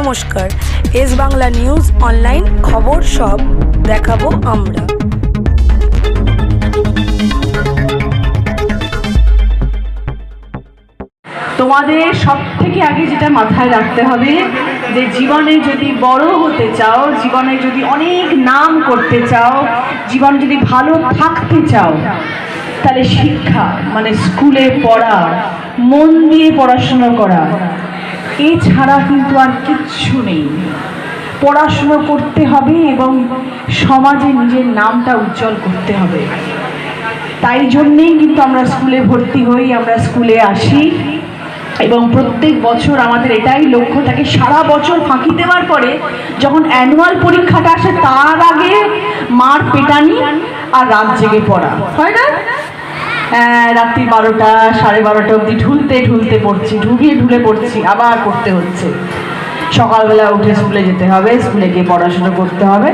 নমস্কার। S Bangla news online খবর সব দেখাবো আমরা। তোমাদের সব থেকে আগে যেটা মাথায় রাখতে হবে, যে জীবনে যদি বড় হতে চাও, জীবনে যদি অনেক নাম করতে চাও, জীবন যদি ভালো থাকতে চাও, তাহলে শিক্ষা মানে স্কুলে পড়া, মন দিয়ে পড়াশুনো করা এছাড়া কিন্তু আর কিচ্ছু নেই। পড়াশুনো করতে হবে এবং সমাজে নিজের নামটা উজ্জ্বল করতে হবে। তাই জন্যেই কিন্তু আমরা স্কুলে ভর্তি হই, আমরা স্কুলে আসি এবং প্রত্যেক বছর আমাদের এটাই লক্ষ্য থাকে, সারা বছর ফাঁকি দেওয়ার পরে যখন অ্যানুয়াল পরীক্ষাটা আসে, তার আগে মার পেটানি আর রাত জেগে পড়া। হয় না? রাত্রি বারোটা, সাড়ে বারোটা অবধি ঢুলতে ঢুলতে পড়ছি ঢুকিয়ে ঢুলে পড়ছি, আবার করতে হচ্ছে। সকালবেলা উঠে স্কুলে যেতে হবে, স্কুলে গিয়ে পড়াশুনো করতে হবে।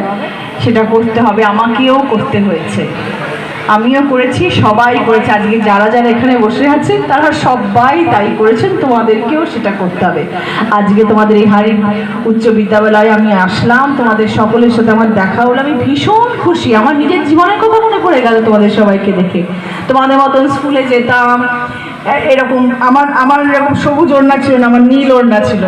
সেটা করতে হবে, আমাকেও করতে হয়েছে। আমিও করেছি, সবাই করেছে। আজকে যারা যারা এখানে বসে আছেন, তারা সবাই তাই করেছেন, তোমাদেরকেও সেটা করতে হবে। আজকে তোমাদের এই হাড়ির উচ্চ বিদ্যালয়ে আমি আসলাম, তোমাদের সকলের সাথে আমার দেখা হলো। আমি ভীষণ খুশি। আমার নিজের জীবনের কথা মনে পড়ে গেল তোমাদের সবাইকে দেখে। তোমাদের মতন স্কুলে যেতাম এরকম আমার আমার এরকম সবুজ ওড়না ছিল না, আমার নীল ওড়না ছিল।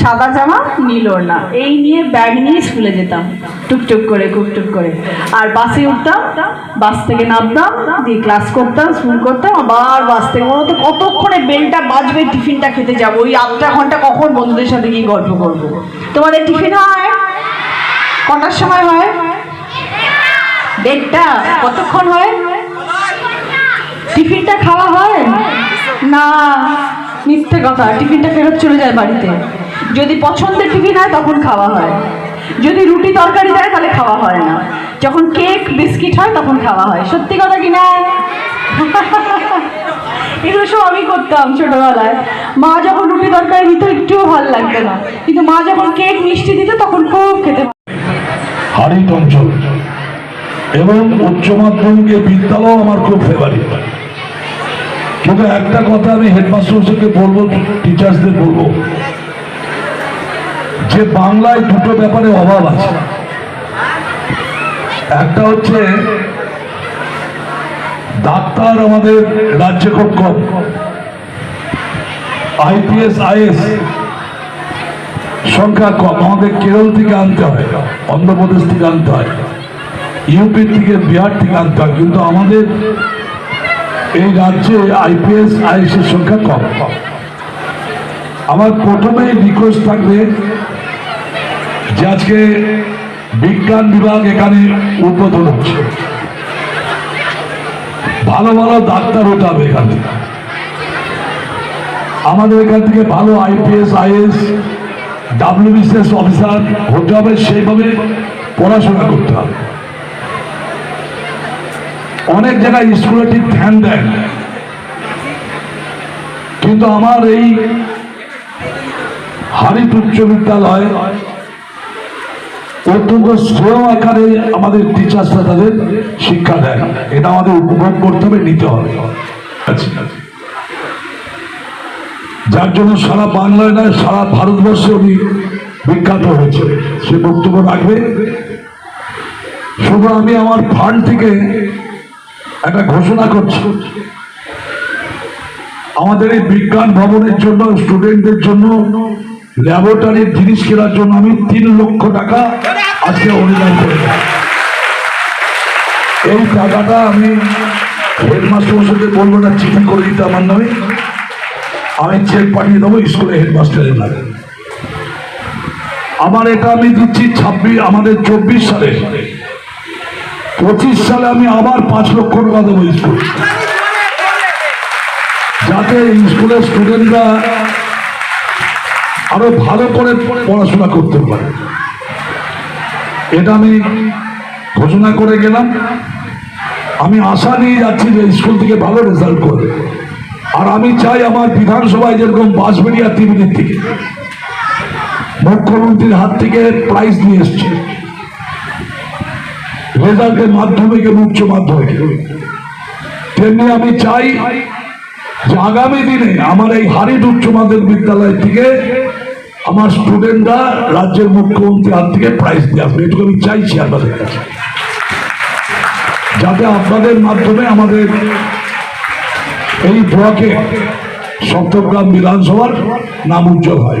সাদা জামা, নীল না এই নিয়ে ব্যাগ নিয়ে স্কুলে যেতাম। টুকটুক করে টুকটুক করে। আর বাসে উঠতাম বাস থেকে নামতাম, দিয়ে ক্লাস করতাম স্কুল করতাম, আবার বাস থেকে মনে হতো কতক্ষণে বেলটা বাজবে, টিফিনটা খেতে যাব। ওই আধটা ঘণ্টা কখন বন্ধুদের সাথে গিয়ে গল্প করব। তোমাদের টিফিন হয়? কটার সময় হয়? দেড়টা। কতক্ষণ হয়? টিফিনটা খাওয়া হয়? না, মিথ্যে কথা। টিফিনটা ফেরত চলে যায় বাড়িতে। যদি পছন্দের টিফিন হয় তখন খাওয়া হয়। যদি রুটি তরকারি দেয়, তাহলে খাওয়া হয় না। যখন কেক, বিস্কিট হয়, তখন খাওয়া হয়। সত্যি কথা কি না? এগুলো সব আমি করতাম ছোটবেলায়। মা যখন রুটি তরকারি দিত, একটুও ভালো লাগতো না। কিন্তু মা যখন কেক মিষ্টি দিত, তখন খুব খেতে অঞ্চল এবং উচ্চ মাধ্যমিকের বিদ্যালয় আমার খুব ফেভারিট কিন্তু একটা কথা আমি হেডমাস্টারকে বলব টিচার্সদের বলব যে বাংলায় দুটো ব্যাপারে অভাব আছে। একটা হচ্ছে, ডাক্তার আমাদের রাজ্যে খুব কম। আইপিএস আইএস সংখ্যা কম। আমাদের কেরল থেকে আনতে হয়, অন্ধ্রপ্রদেশ থেকে আনতে হয়, ইউপি থেকে, বিহার থেকে আনতে হয়। কিন্তু আমাদের এই রাজ্যে আইপিএস আইএস এর সংখ্যা কম। আমার প্রথমে রিকোয়েস্ট থাকবে যে আজকে বিজ্ঞান বিভাগ এখানে উদ্বোধন হচ্ছে। ভালো ভালো ডাক্তার হতে হবে এখান। থেকে আমাদের এখান থেকে ভালো আইপিএস, আইএস, ডাব্লিউবিসিএস অফিসার হতে হবে, সেইভাবে পড়াশোনা করতে হবে। অনেক জায়গায় স্কুলে ঠিক ধ্যান দেয় কিন্তু আমার এই হারিত উচ্চ বিদ্যালয় অত্যন্ত স্লো আকারে আমাদের টিচার্সরা তাদের শিক্ষা দেয় এটা আমাদের উপভোগ করতে হবে, নিতে হবে। আচ্ছা। যার জন্য সারা বাংলায় নয়, সারা ভারতবর্ষে উনি বিখ্যাত হয়েছে সে বক্তব্য রাখবে। শুধু আমি আমার ফান্ড থেকে একটা ঘোষণা করছি। আমাদের এই বিজ্ঞান ভবনের জন্য স্টুডেন্টদের জন্য ল্যাবরেটরির জিনিস কেনার জন্য আমি তিন লক্ষ টাকা আজকে অনুদান করে। এই টাকাটা আমি হেডমাস্টার বলব না, চিঠি করে দিতে আমার নামে। আমি চেক পাঠিয়ে দেবো স্কুলে হেডমাস্টারের নামে। আমার এটা আমি দিচ্ছি ছাব্বিশ, আমাদের চব্বিশ সালে। পঁচিশ সালে আমি আবার পাঁচ লক্ষ টাকা দেবো স্কুল। যাতে স্কুলের স্টুডেন্টরা আরও ভালো করে পড়াশোনা করতে পারে। এটা আমি ঘোষণা করে গেলাম। আমি আশা নিয়ে যাচ্ছি যে স্কুল থেকে ভালো রেজাল্ট করবে। আর আমি চাই আমার বিধানসভায় যেরকম বাঁশবেড়িয়া ত্রিবেণীর থেকে মুখ্যমন্ত্রীর হাত থেকে প্রাইজ নিয়ে এসছে। রেজাল্টের মাধ্যমিক উচ্চ মাধ্যমিক। তেমনি আমি চাই যে আগামী দিনে আমার এই হারিড উচ্চ মাধ্যমিক বিদ্যালয় থেকে আমার স্টুডেন্টরা রাজ্যের মুখ্যমন্ত্রী হাত থেকে প্রাইজ দিয়ে আসবে। এটুকু আমি চাইছি আপনাদের কাছে যাতে আপনাদের মাধ্যমে আমাদের এই ব্লকে সপ্তগ্রাম বিধানসভার নাম উজ্জ্বল হয়।